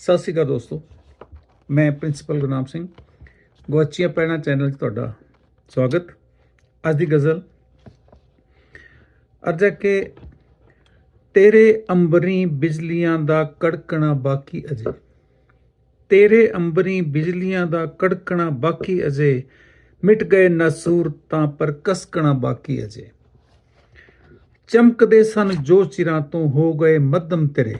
ਸਤਿ ਸ਼੍ਰੀ ਅਕਾਲ ਦੋਸਤੋ। ਮੈਂ ਪ੍ਰਿੰਸੀਪਲ ਗੁਰਨਾਮ ਸਿੰਘ ਗਵਾਚੀਆਂ ਪੈਣਾ ਚੈਨਲ 'ਚ ਤੁਹਾਡਾ ਸਵਾਗਤ। ਅੱਜ ਦੀ ਗਜ਼ਲ, ਅਰਜਾ ਕਿ ਤੇਰੇ ਅੰਬਰੀ ਬਿਜਲੀਆਂ ਦਾ ਕੜਕਣਾ ਬਾਕੀ ਅਜੇ। ਤੇਰੇ ਅੰਬਰੀ ਬਿਜਲੀਆਂ ਦਾ ਕੜਕਣਾ ਬਾਕੀ ਅਜੇ। ਮਿਟ ਗਏ ਨਸੂਰ ਤਾਂ ਪਰ ਕਸਕਣਾ ਬਾਕੀ ਅਜੇ। ਚਮਕਦੇ ਸਨ ਜੋ ਚਿਰਾਂ ਤੋਂ ਹੋ ਗਏ ਮੱਧਮ ਤੇਰੇ।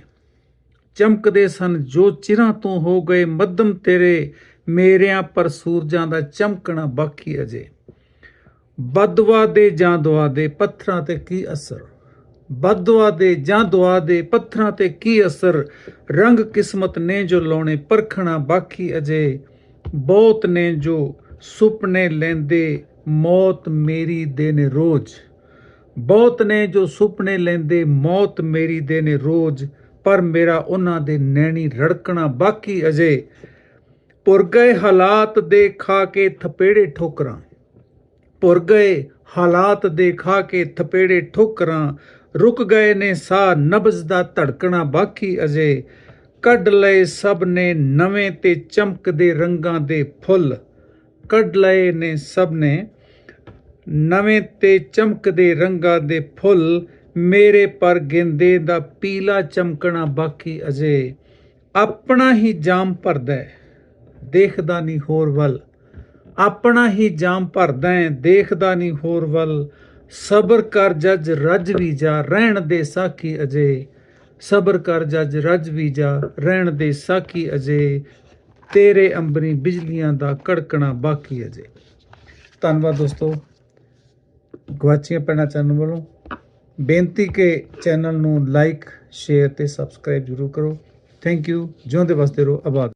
ਚਮਕਦੇ ਸਨ, ਜੋ ਚਿਰਾਂ ਤੋਂ ਹੋ ਗਏ, ਮੱਧਮ ਤੇਰੇ ਮੇਰਿਆਂ ਪਰ ਸੂਰਜਾਂ ਦਾ ਚਮਕਣਾ ਬਾਕੀ ਅਜੇ। ਬਦਵਾ ਦੇ ਜਾਂ ਦੁਆ ਦੇ ਪੱਥਰਾਂ ਤੇ ਕੀ ਅਸਰ? ਬਦਵਾ ਦੇ ਜਾਂ ਦੁਆ ਦੇ ਪੱਥਰਾਂ ਤੇ ਕੀ ਅਸਰ? ਰੰਗ ਕਿਸਮਤ ਨੇ ਜੋ ਲਾਉਣੇ, ਪਰਖਣਾ ਬਾਕੀ ਅਜੇ। ਬਹੁਤ ਨੇ ਜੋ ਸੁਪਨੇ ਲੈਂਦੇ, ਮੌਤ ਮੇਰੀ ਦੇ ਨੇ ਰੋਜ਼। ਬਹੁਤ ਨੇ ਜੋ ਸੁਪਨੇ ਲੈਂਦੇ, ਮੌਤ ਮੇਰੀ ਦੇ ਨੇ ਰੋਜ਼। ਪਰ ਮੇਰਾ ਉਹਨਾਂ ਦੇ ਨੈਣੀ ਰੜਕਣਾ ਬਾਕੀ ਅਜੇ। ਪੁਰ ਗਏ ਹਾਲਾਤ ਦੇ ਖਾ ਕੇ ਥਪੇੜੇ ਠੋਕਰਾਂ। ਪੁਰ ਗਏ ਹਾਲਾਤ ਦੇ ਖਾ ਕੇ ਥਪੇੜੇ ਠੋਕਰਾਂ। ਰੁਕ ਗਏ ਨੇ ਸਾਹ ਨਬਜ਼ ਦਾ ਧੜਕਣਾ ਬਾਕੀ ਅਜੇ। ਕੱਢ ਲਏ ਸਭ ਨੇ ਨਵੇਂ ਤੇ ਚਮਕਦੇ ਰੰਗਾਂ ਦੇ ਫੁੱਲ। ਕੱਢ ਲਏ ਨੇ ਸਭ ਨੇ ਨਵੇਂ ਤੇ ਚਮਕਦੇ ਰੰਗਾਂ ਦੇ ਫੁੱਲ। ਮੇਰੇ ਪਰ ਗਿੰਦੇ ਦਾ ਪੀਲਾ ਚਮਕਣਾ ਬਾਕੀ ਅਜੇ ਆਪਣਾ ਹੀ ਜਾਮ ਭਰਦਾ ਦੇਖਦਾ ਨਹੀਂ ਹੋਰ ਵੱਲ। ਆਪਣਾ ਹੀ ਜਾਮ ਭਰਦਾ ਦੇਖਦਾ ਨਹੀਂ ਹੋਰ ਵੱਲ। ਸਬਰ ਕਰ ਜੱਜ ਰੱਜ ਵੀ ਜਾ, ਰਹਿਣ ਦੇ ਸਾਖੀ ਅਜੇ। ਸਬਰ ਕਰ ਜੱਜ ਰੱਜ ਵੀ ਜਾ, ਰਹਿਣ ਦੇ ਸਾਖੀ ਅਜੇ। ਤੇਰੇ ਅੰਬਰੀ ਬਿਜਲੀਆਂ ਦਾ ਕੜਕਣਾ ਬਾਕੀ ਅਜੇ। ਧੰਨਵਾਦ ਦੋਸਤੋ। ਗਵਾਚੀਆਂ ਪੈਣਾ ਚੈਨਲ ਵੱਲੋਂ। ਬੇਨਤੀ ਕਿ ਚੈਨਲ ਨੂੰ ਲਾਈਕ, ਸ਼ੇਅਰ ਤੇ ਸਬਸਕ੍ਰਾਈਬ ਜ਼ਰੂਰ ਕਰੋ। ਥੈਂਕ ਯੂ ਜਿਉਂਦੇ ਵਸਦੇ ਰਹੋ। ਆਬਾਦ।